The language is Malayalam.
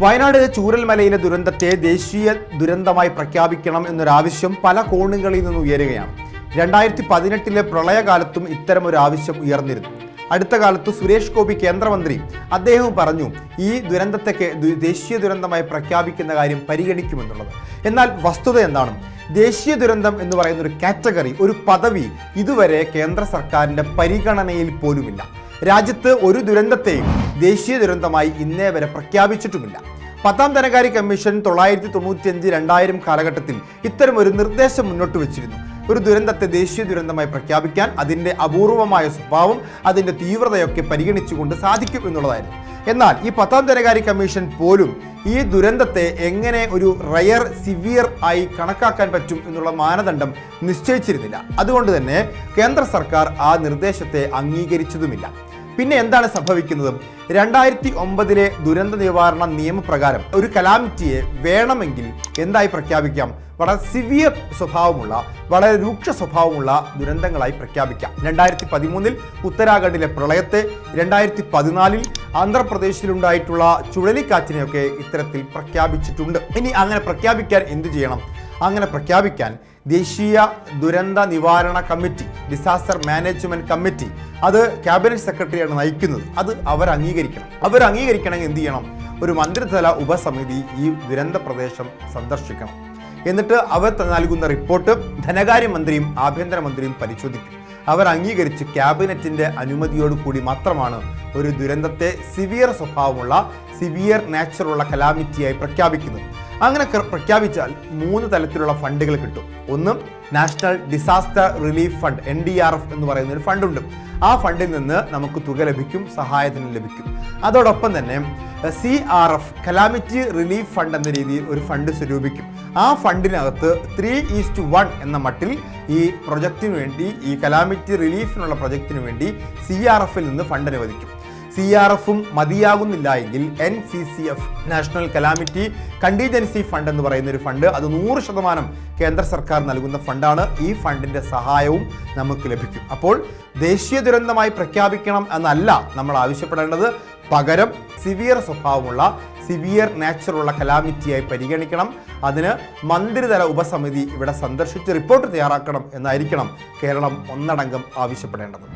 വയനാട് ചൂരൽമലയിലെ ദുരന്തത്തെ ദേശീയ ദുരന്തമായി പ്രഖ്യാപിക്കണം എന്നൊരാവശ്യം പല കോണുകളിൽ നിന്ന് ഉയരുകയാണ്. രണ്ടായിരത്തി പതിനെട്ടിലെ പ്രളയകാലത്തും ഇത്തരം ഒരു ആവശ്യം ഉയർന്നിരുന്നു. അടുത്ത കാലത്ത് സുരേഷ് ഗോപി കേന്ദ്രമന്ത്രി അദ്ദേഹവും പറഞ്ഞു ഈ ദുരന്തത്തെ ദേശീയ ദുരന്തമായി പ്രഖ്യാപിക്കുന്ന കാര്യം പരിഗണിക്കുമെന്നുള്ളത്. എന്നാൽ വസ്തുത എന്താണ്? ദേശീയ ദുരന്തം എന്ന് പറയുന്ന ഒരു കാറ്റഗറി ഒരു പദവി ഇതുവരെ കേന്ദ്ര സർക്കാരിന്റെ പരിഗണനയിൽ പോലുമില്ല. രാജ്യത്ത് ഒരു ദുരന്തത്തെയും ദേശീയ ദുരന്തമായി ഇന്നേ വരെ പ്രഖ്യാപിച്ചിട്ടുമില്ല. പത്താം ധനകാര്യ കമ്മീഷൻ തൊള്ളായിരത്തി തൊണ്ണൂറ്റിയഞ്ച് രണ്ടായിരം കാലഘട്ടത്തിൽ ഇത്തരം ഒരു നിർദ്ദേശം മുന്നോട്ട് വെച്ചിരുന്നു. ഒരു ദുരന്തത്തെ ദേശീയ ദുരന്തമായി പ്രഖ്യാപിക്കാൻ അതിന്റെ അപൂർവമായ സ്വഭാവം അതിന്റെ തീവ്രതയൊക്കെ പരിഗണിച്ചുകൊണ്ട് സാധിക്കും എന്നുള്ളതായിരുന്നു. എന്നാൽ ഈ പത്താം ധനകാര്യ കമ്മീഷൻ പോലും ഈ ദുരന്തത്തെ എങ്ങനെ ഒരു റയർ സിവിയർ ആയി കണക്കാക്കാൻ പറ്റും എന്നുള്ള മാനദണ്ഡം നിശ്ചയിച്ചിരുന്നില്ല. അതുകൊണ്ട് തന്നെ കേന്ദ്ര സർക്കാർ ആ നിർദ്ദേശത്തെ അംഗീകരിച്ചതുമില്ല. പിന്നെ എന്താണ് സംഭവിക്കുന്നത്? രണ്ടായിരത്തി ഒമ്പതിലെ ദുരന്ത നിവാരണ നിയമപ്രകാരം ഒരു കലാമിറ്റിയെ വേണമെങ്കിൽ എന്തായി പ്രഖ്യാപിക്കാം? വളരെ സിവിയർ സ്വഭാവമുള്ള വളരെ രൂക്ഷ സ്വഭാവമുള്ള ദുരന്തങ്ങളായി പ്രഖ്യാപിക്കാം. രണ്ടായിരത്തി പതിമൂന്നിൽ ഉത്തരാഖണ്ഡിലെ പ്രളയത്തെ രണ്ടായിരത്തി പതിനാലിൽ ആന്ധ്രാപ്രദേശിലുണ്ടായിട്ടുള്ള ചുഴലിക്കാറ്റിനെയൊക്കെ ഇത്തരത്തിൽ പ്രഖ്യാപിച്ചിട്ടുണ്ട്. ഇനി അങ്ങനെ പ്രഖ്യാപിക്കാൻ എന്തു ചെയ്യണം? അങ്ങനെ പ്രഖ്യാപിക്കാൻ ദേശീയ ദുരന്ത നിവാരണ കമ്മിറ്റി ഡിസാസ്റ്റർ മാനേജ്മെന്റ് കമ്മിറ്റി അത് ക്യാബിനറ്റ് സെക്രട്ടറിയാണ് നയിക്കുന്നത്. അത് അവർ അംഗീകരിക്കണം. അവർ അംഗീകരിക്കണമെങ്കിൽ എന്ത് ചെയ്യണം? ഒരു മന്ത്രിതല ഉപസമിതി ഈ ദുരന്ത പ്രദേശം സന്ദർശിക്കണം. എന്നിട്ട് അവർ നൽകുന്ന റിപ്പോർട്ട് ധനകാര്യമന്ത്രിയും ആഭ്യന്തരമന്ത്രിയും പരിശോധിക്കും. അവർ അംഗീകരിച്ച് ക്യാബിനറ്റിന്റെ അനുമതിയോടുകൂടി മാത്രമാണ് ഒരു ദുരന്തത്തെ സിവിയർ സ്വഭാവമുള്ള സിവിയർ നാച്ചുറുള്ള കലാമിറ്റിയായി പ്രഖ്യാപിക്കുന്നത്. അങ്ങനെ പ്രഖ്യാപിച്ചാൽ മൂന്ന് തലത്തിലുള്ള ഫണ്ടുകൾ കിട്ടും. ഒന്ന് national disaster relief fund N D R F എന്ന് പറയുന്ന ഒരു ഫണ്ടുണ്ട്. ആ ഫണ്ടിൽ നിന്ന് നമുക്ക് തുക ലഭിക്കും സഹായത്തിന് ലഭിക്കും. അതോടൊപ്പം തന്നെ C R F calamity relief fund എന്ന രീതിയിൽ ഒരു ഫണ്ട് സ്വരൂപിക്കും. ആ ഫണ്ടിനകത്ത് ത്രീ ഈസ്റ്റ് വൺ എന്ന മട്ടിൽ ഈ പ്രൊജക്റ്റിന് വേണ്ടി ഈ കലാമിറ്റി റിലീഫിനുള്ള പ്രൊജക്റ്റിന് വേണ്ടി സി ആർ എഫിൽ നിന്ന് ഫണ്ട് അനുവദിക്കും. സി ആർ എഫും മതിയാകുന്നില്ല എങ്കിൽ N C C F national calamity contingency fund എന്ന് പറയുന്ന ഒരു ഫണ്ട് അത് നൂറ് ശതമാനം കേന്ദ്ര സർക്കാർ നൽകുന്ന ഫണ്ടാണ് ഈ ഫണ്ടിന്റെ സഹായവും നമുക്ക് ലഭിക്കും. അപ്പോൾ ദേശീയ ദുരന്തമായി പ്രഖ്യാപിക്കണം എന്നല്ല നമ്മൾ ആവശ്യപ്പെടേണ്ടത്. പകരം സിവിയർ സ്വഭാവമുള്ള സിവിയർ നാച്ചുറുള്ള കലാമിറ്റിയായി പരിഗണിക്കണം. അതിന് മന്ത്രിതല ഉപസമിതി ഇവിടെ സന്ദർശിച്ച് റിപ്പോർട്ട് തയ്യാറാക്കണം എന്നായിരിക്കണം കേരളം ഒന്നടങ്കം ആവശ്യപ്പെടേണ്ടത്.